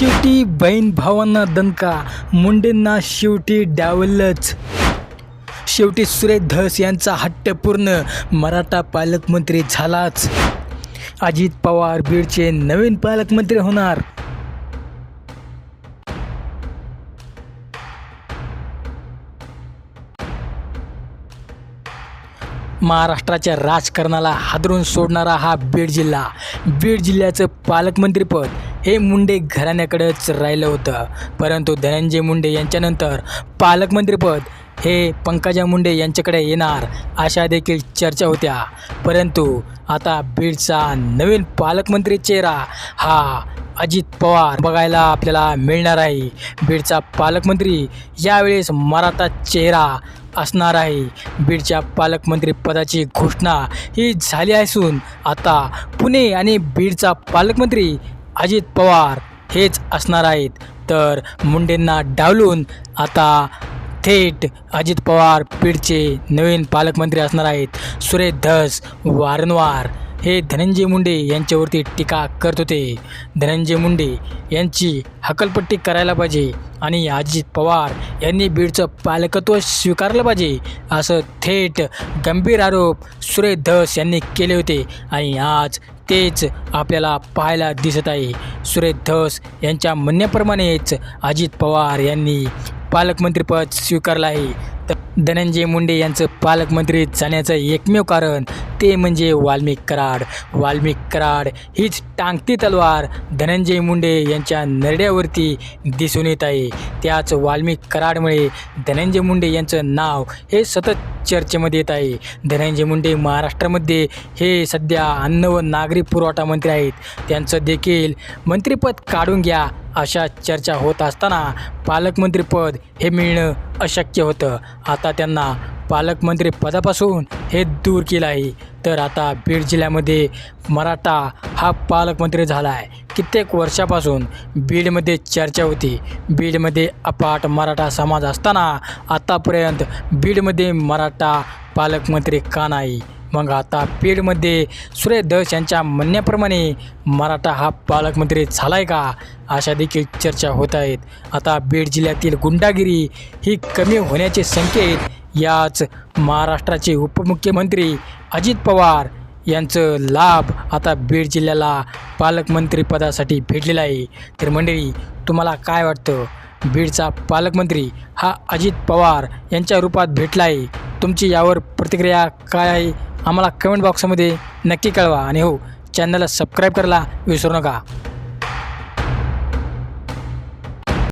शेवटी बहीण भावांना दणका मुंडेंना शेवटी डावललंच शेवटी सुरेश धस यांचा हट्ट पूर्ण मराठा पालकमंत्री झालाच. अजित पवार बीडचे नवीन पालकमंत्री होणार. महाराष्ट्राच्या राजकारणाला हादरून सोडणारा हा बीड जिल्हा बीड जिल्ह्याचं पालकमंत्रीपद हे मुंडे घराण्याकडेच राहिलं होतं. परंतु धनंजय मुंडे यांच्यानंतर पालकमंत्रीपद हे पंकजा मुंडे यांच्याकडे येणार अशा देखील चर्चा होत्या. परंतु आता बीडचा नवीन पालकमंत्री चेहरा हा अजित पवार बघायला आपल्याला मिळणार आहे. बीडचा पालकमंत्री यावेळेस मराठा चेहरा असणार आहे. बीडच्या पालकमंत्री पदाची घोषणा ही झाली असून आता पुणे आणि बीडचा पालकमंत्री अजित पवार हेच असणार आहेत. तर मुंडेंना डावलून आता थेट अजित पवार पीडचे नवीन पालकमंत्री असणार आहेत. सुरेश धस वारंवार हे धनंजय मुंडे यांच्यावरती टीका करत होते. धनंजय मुंडे यांची हकलपट्टी करायला पाहिजे आणि अजित पवार यांनी बीडचं पालकत्व स्वीकारलं पाहिजे असं थेट गंभीर आरोप सुरेश धस यांनी केले होते. आणि आज तेच आपल्याला पाहायला दिसत आहे. सुरेश धस यांच्या म्हणण्याप्रमाणेच अजित पवार यांनी पालकमंत्रीपद स्वीकारलं आहे. धनंजय मुंडे यांचं पालकमंत्री जाण्याचं एकमेव कारण ते म्हणजे वाल्मिक कराड. वाल्मिक कराड हीच टांगती तलवार धनंजय मुंडे यांच्या नरड्यावरती दिसून येत आहे. त्याच वाल्मिक कराडमुळे धनंजय मुंडे यांचं नाव हे सतत चर्चेमध्ये येत आहे. धनंजय मुंडे महाराष्ट्रामध्ये हे सध्या अन्न व नागरी पुरवठा मंत्री आहेत. त्यांचं देखील मंत्रिपद काढून घ्या अशा चर्चा होत असताना पालकमंत्रीपद हे मिळणं अशक्य होतं. आता त्यांना पालकमंत्री पदापासून हे दूर केलं आहे. तर आता बीड जिल्ह्यामध्ये मराठा हा पालकमंत्री झाला आहे. कित्येक वर्षापासून बीडमध्ये चर्चा होती. बीडमध्ये अपाट मराठा समाज असताना आतापर्यंत बीडमध्ये मराठा पालकमंत्री का नाही? मग आता पेडमध्ये सुरेश दश यांच्या म्हणण्याप्रमाणे मराठा हा पालकमंत्री झाला आहे का? अशा देखील चर्चा होत आहेत. आता बीड जिल्ह्यातील गुंडागिरी ही कमी होण्याचे संकेत याच महाराष्ट्राचे उपमुख्यमंत्री अजित पवार यांचं लाभ आता बीड जिल्ह्याला पालकमंत्रीपदासाठी भेटलेला आहे. तर मंडळी तुम्हाला काय वाटतं? बीडचा पालकमंत्री हा अजित पवार यांच्या रूपात भेटला आहे तुमची यावर प्रतिक्रिया काय? आहे आम्हाला कमेंट बॉक्समध्ये नक्की कळवा. आणि हो चॅनलला सबस्क्राईब करायला विसरू नका.